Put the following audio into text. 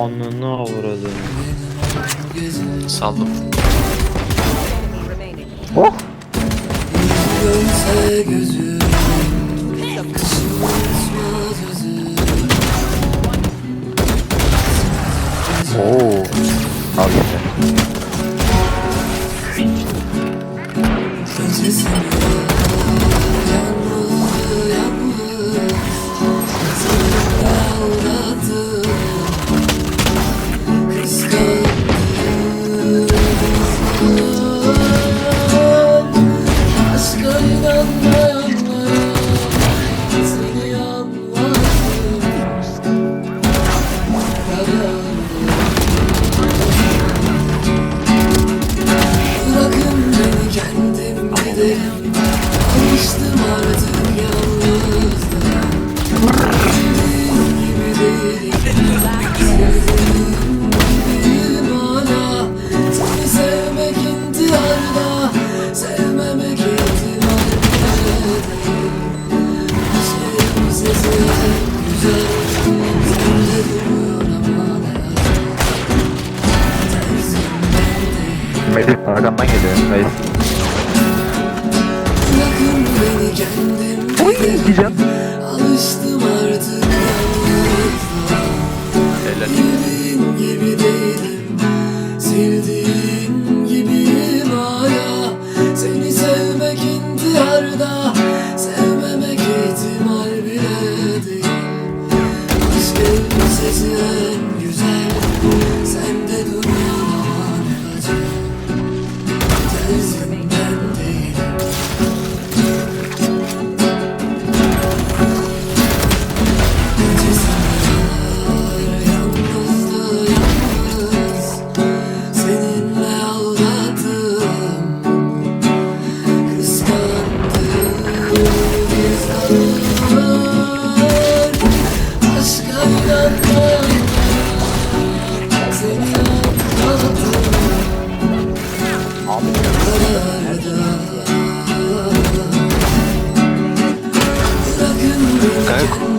Ananı avradını. Saldım. Oh! Alıştım artık yalnızlığa Sevdiğim gibi değilim Sevdiğim gibiyim hala Seni sevmek intiharda Sevmemek ihtimal bile değil Aşkım sesi güzel Sende duruyor ama ne değil Melih arkamdan geliyor. Oy diyeceğim. Alıştım artık. Bildiğin gibi değilim. Sevdiğin gibiyim hala. Seni sevmek intiharda Sevmemek ihtimal bile değil. Aşkın sesi en güzel Sende duruyor ama ne acı Kanka